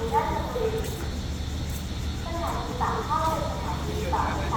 มีราชบุรีสถานีปากท่อสถานีปาก